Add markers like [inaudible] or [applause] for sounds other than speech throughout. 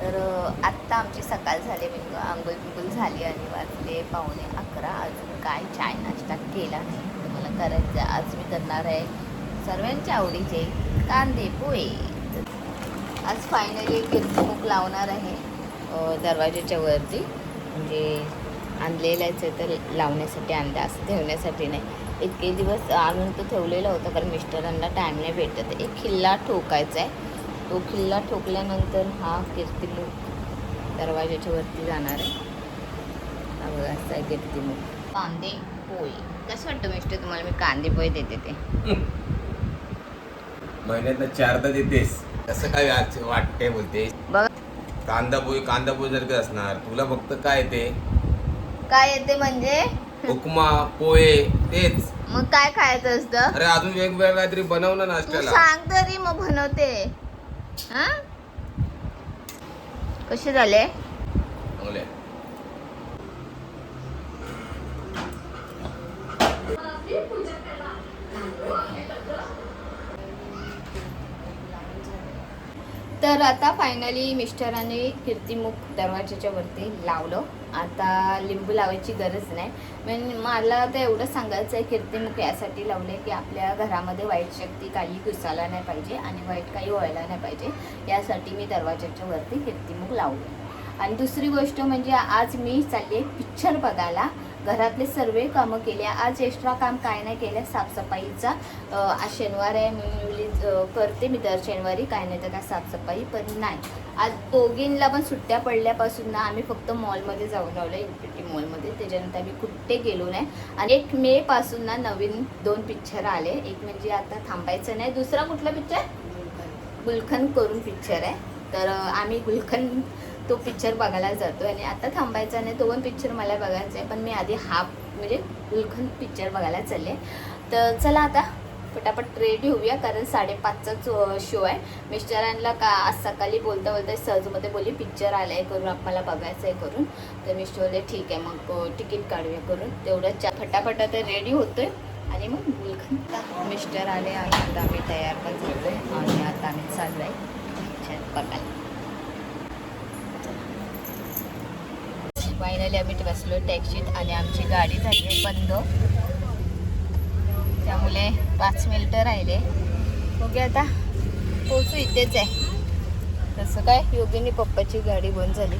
तर आत्ता आमची सकाळ झाली म्हणजे आंघोळ बिंगुल झाली आणि वाजले पाहुणे अकरा. अजून काय चाय नाश्ता केला नाही. तर मला करायचं आज मी करणार आहे सर्वांच्या आवडीचे कांदे पोहे. आज फायनली कीर्तीमुख लावणार आहे दरवाजाच्या वरती. म्हणजे आणलेलाच आहे तर लावण्यासाठी आणला असं ठेवण्यासाठी नाही. इतके दिवस आणून तो ठेवलेला होता कारण मिस्टरांना टाईम नाही भेटत. एक खिल्ला ठोकायचा आहे. तो खिल्ला ठोकल्यानंतर हा कीर्तिमुख दरवाजाच्या वरती जाणार आहे. हा बघा असा आहे कीर्तिमुख कांदे पोळी कसं वाटतं मिस्टर तुम्हाला? मी कांदे पोहे देते ते. [laughs] महिन्यात चारदा देतेस. कसं काय वाटते बोलते? बघा. कांदा पोळी कांदा पोळी जर असणार. तुला फक्त काय ते काय येते म्हणजे? उपमा पोहे तेच. मग काय खायचं असतं? अरे अजून वेगवेगळं काहीतरी बनव ना तू नाश्त्याला. सांग तरी मग बनवते. हा? कसे झाले. तर आता फायनली मिस्टरांनी कीर्तिमुख दरवाजाच्या वरती लावलं. आता लिंबू लावायची गरज नाही. म्हणजे मला तर एवढं सांगायचं आहे कीर्तिमुख यासाठी लावले की आपल्या घरामध्ये वाईट शक्ती काही घुसायला नाही पाहिजे आणि वाईट काही व्हायला नाही पाहिजे. यासाठी मी दरवाजाच्या वरती कीर्तिमुख लावले आणि दुसरी गोष्ट म्हणजे आज मी चालले पिक्चर बघायला. घरातले सर्व कामं केली. आज एक्स्ट्रा काम काय नाही केलं. साफसफाईचा आज शनिवार आहे. मी करते. मी दर शनिवारी काय नाही तर काय साफसफाई पण नाही. आज दोघींना पण सुट्ट्या पडल्यापासून ना आम्ही फक्त मॉलमध्ये जाऊन राहिलो इन्फिनिटी मॉलमध्ये. त्याच्यानंतर आम्ही कुठे गेलो नाही. आणि एक मे पासून ना नवीन दोन पिक्चर आले. एक म्हणजे आता थांबायचं नाही. दुसरा कुठला पिक्चर गुलखंद करून पिक्चर आहे. तर आम्ही गुलखंद तो पिक्चर बघायला जातो आणि आता थांबायचा नाही तो पण पिक्चर मला बघायचा आहे पण मी आधी हाफ म्हणजे उलखन पिक्चर बघायला चालले. तर चला आता फटाफट रेडी होऊया कारण साडेपाचचाच शो आहे. मिस्टरांना का आज सकाळी बोलता बोलता सहजमध्ये बोलली पिक्चर आला आहे करून आपल्याला बघायचं आहे करून. तर मिस्टर बोलले ठीक आहे मग तिकीट काढूया करून. तेवढं चा फटाफट आता रेडी होतोय. आणि मग गुलखंद मिस्टर आले आणि आता आम्ही तयार पण झालोय. आणि आता आम्ही चाललो आहे बघायला. फायनली आम्ही बसलो टॅक्सीत आणि आमची गाडी झाली आहे बंद. त्यामुळे पाच मिनिटं राहिले. ओके आता. पोचू इथेच आहे. तसं काय? योगीने पप्पाची गाडी बंद झाली.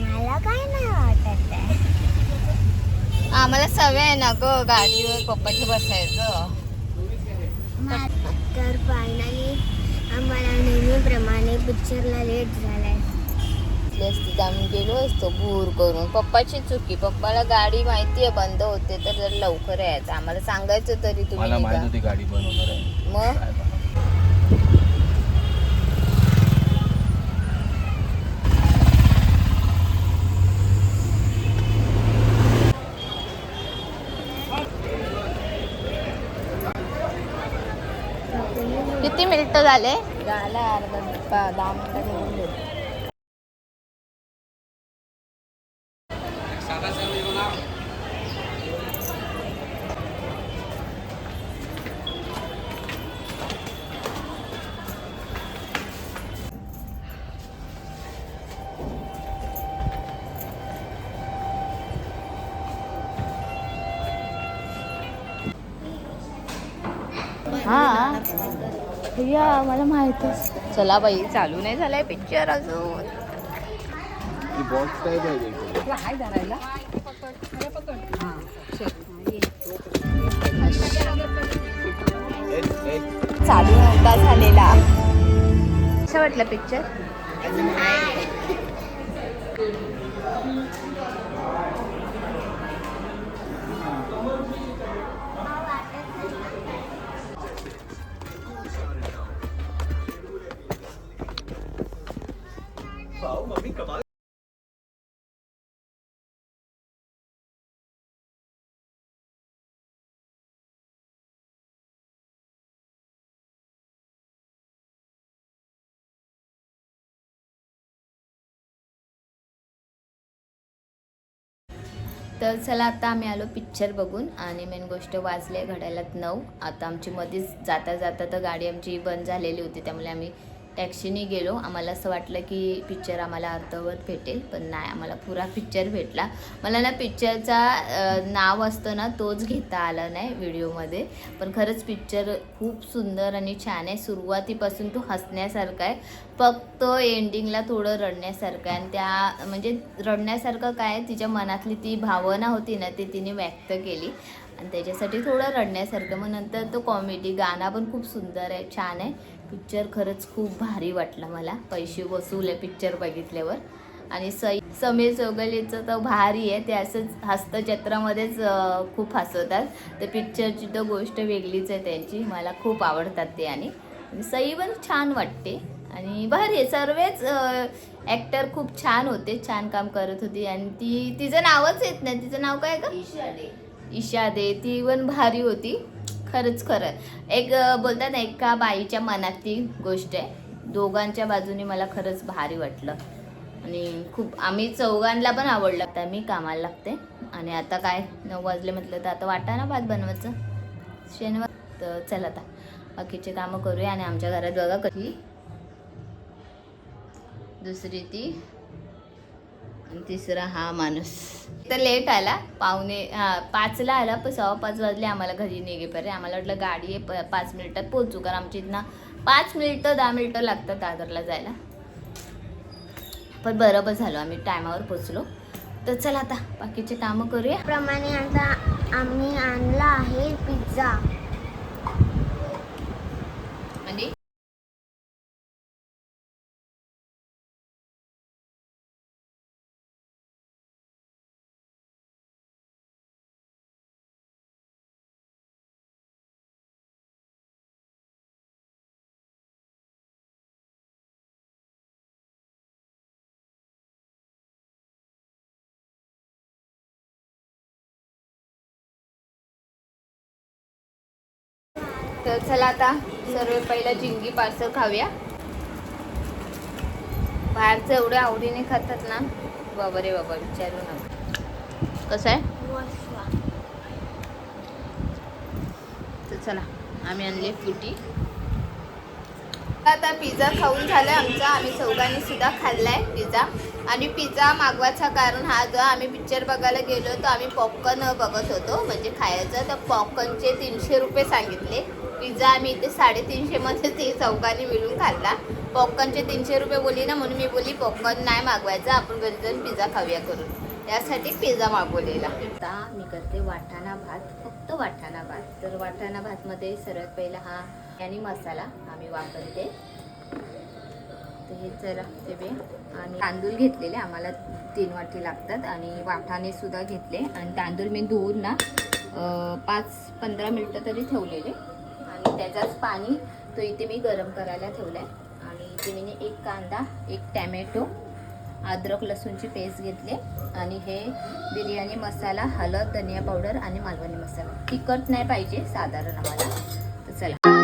मला काय नाही वाटत आम्हाला सवय आहे ना ग गाडीवर पप्पाची बसायचं. तर फायनली आम्हाला नेहमीप्रमाणे पिक्चरला लेट झालाय असली असती. तर आम्ही गेलो असतो भूर करून. पप्पाची चुकी. पप्पाला गाडी माहिती आहे बंद होते तर जरा लवकर यायचं. आम्हाला सांगायचं तरी तुम्ही मला माहीत निघा. होती गाडी बनवणार आहे. मग? काय. किती मिनिटं झाले? झाला अर्धा दहा मिनिटं निघून गेले या मला माहितच चला बाई चालू नाही झालाय पिक्चर अजून. बॉक्स काय एक चालू नव्हता झालेला. कसं वाटलं पिक्चर तर चला आता आम्ही आलो पिक्चर बघून आणि मेन गोष्ट वाजले घड्याळात नऊ. आता आमची मध्येच जाता जाता तर गाडी आमची बंद झालेली होती त्यामुळे आम्ही टॅक्सीने गेलो. आम्हाला असं वाटलं की पिक्चर आम्हाला अर्धवत भेटेल पण नाही आम्हाला पुरा पिक्चर भेटला. मला ना पिक्चरचा नाव असतं ना तोच घेता आला नाही व्हिडिओमध्ये. पण खरंच पिक्चर खूप सुंदर आणि छान आहे. सुरुवातीपासून तो हसण्यासारखा आहे. फक्त एंडिंगला थोडं रडण्यासारखं आहे. आणि त्या म्हणजे रडण्यासारखं काय आहे, तिच्या मनातली ती भावना होती ना ती तिने व्यक्त केली. आणि त्याच्यासाठी थोडं रडण्यासारखं. मग नंतर तो कॉमेडी गाणं पण खूप सुंदर आहे छान आहे. पिक्चर खरंच खूप भारी वाटलं मला. पैसे वसूल आहे पिक्चर बघितल्यावर. आणि सई समीर चौगलेचं तर भारी आहे. ते असंच हस्तचत्रामध्येच खूप हसवतात. तर पिक्चरची तर गोष्ट वेगळीच आहे त्यांची. मला खूप आवडतात ते आणि सई पण छान वाटते. आणि भारी आहे. सर्वच ॲक्टर खूप छान होते. छान काम करत होती. आणि ती तिचं नावच येत नाही. तिचं नाव काय का ईशा दे ती पण भारी होती. खरंच खरं. एक बोलतात ना एका बाईच्या मनातली गोष्ट आहे. दोघांच्या बाजूने मला खरंच भारी वाटलं. आणि खूप आम्ही चौघांना पण आवडलं. आता मी कामाला लागते. आणि आता काय नऊ वाजले म्हटलं तर आता वाटा ना भात बनवायचं? शनिवार तर चला आता. बाकीचे कामं करूया आणि आमच्या घरात बघा कधी दुसरी ती तिसरा हा माणूस. तर लेट आला पावणे पाचला आला पण सव्वा पाच वाजले आम्हाला घरी निघेपर्यंत. आम्हाला वाटलं गाडी आहे प- पाच मिनिटात पोहोचू कारण आमच्या इथनं पाच मिनिटं दहा मिनिटं लागतात दादरला जायला. पण बरोबर झालो आम्ही टायमावर पोचलो तर चला आता बाकीचे कामं करूया. प्रमाणे आता आम्ही आणला आहे पिझ्झा. तर चला आता सर्व पहिलं जिंगी पार्सल खाऊया. बाहेरचं एवढ्या आवडीने खातात ना बाबा रे बाबा विचारू नका. कसं आहे? तर चला आम्ही आणली फ्रुटी. आता पिझ्झा खाऊन झालं आमचा आम्ही चौघांनी सुद्धा खाल्लाय पिझ्झा. आणि पिझ्झा मागवायचा कारण हा जो आम्ही पिक्चर बघायला गेलो तर आम्ही पॉपकॉर्न बघत होतो. म्हणजे खायचं तर पॉपकॉर्नचे तीनशे रुपये सांगितले. पिझ्झा आम्ही इथे साडेतीनशेमध्ये ते चौकांनी मिळून खाल्ला. पॉपकॉर्नचे तीनशे रुपये बोलली ना म्हणून मी बोलली पॉपकॉर्न नाही मागवायचा आपण घरी जाऊन पिझ्झा खाऊया करून. त्यासाठी पिझ्झा मागवलेला. आता मी करते वाटाणा भात फक्त वाटाणा भात. तर वाटाणा भातमध्ये सर्वात पहिला हा आणि मसाला आम्ही वापरते. तर हे चला ते आणि तांदूळ घेतलेले आम्हाला तीन वाटी लागतात. आणि वाटाणे सुद्धा घेतले. आणि तांदूळ मी धुवून ना पाच पंधरा मिनटं तरी ठेवलेले. आणि त्याचाच पाणी तो इथे मी गरम करायला ठेवला आहे आणि इथे मी एक कांदा एक टॅमॅटो अद्रक लसूणची पेस्ट घेतली. आणि हे बिर्याणी मसाला हळद धनिया पावडर आणि मालवणी मसाला. तिखट नाही पाहिजे साधारण आम्हाला. तर चला.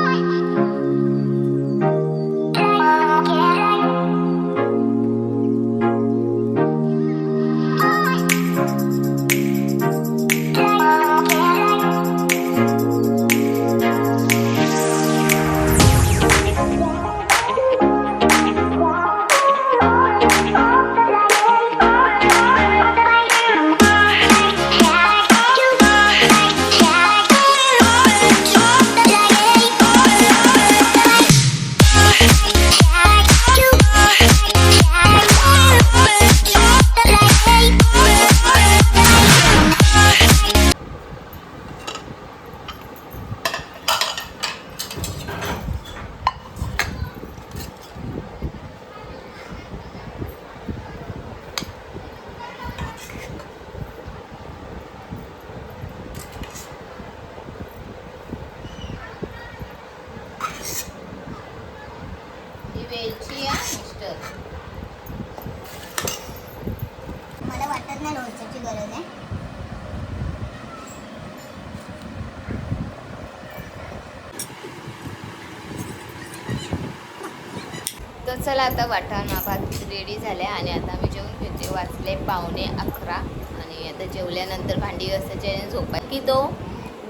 तर चला आता वाटाणा भात रेडी झाले आणि आता आम्ही जेवण घेते. वाचले पावणे अकरा आणि आता जेवल्यानंतर भांडी घासायचे झोपा की तो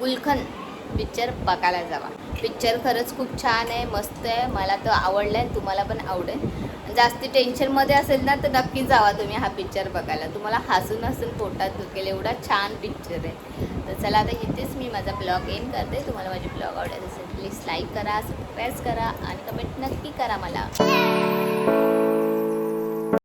गुलखन पिक्चर बघायला जावा. पिक्चर खरंच खूप छान आहे मस्त आहे. मला तो आवडला आहे तुम्हाला पण आवडेल. जास्ती टेन्शनमध्ये असेल ना तर नक्की जावा तुम्ही हा पिक्चर बघायला. तुम्हाला हसून हसून पोटात दुखेल. एवढा छान पिक्चर आहे. तर चला आता इथेच मी माझा ब्लॉग एन करते. तुम्हाला माझी ब्लॉग आवडत असेल प्लीज लाईक करा सबस्क्राईब करा आणि कमेंट नक्की करा मला.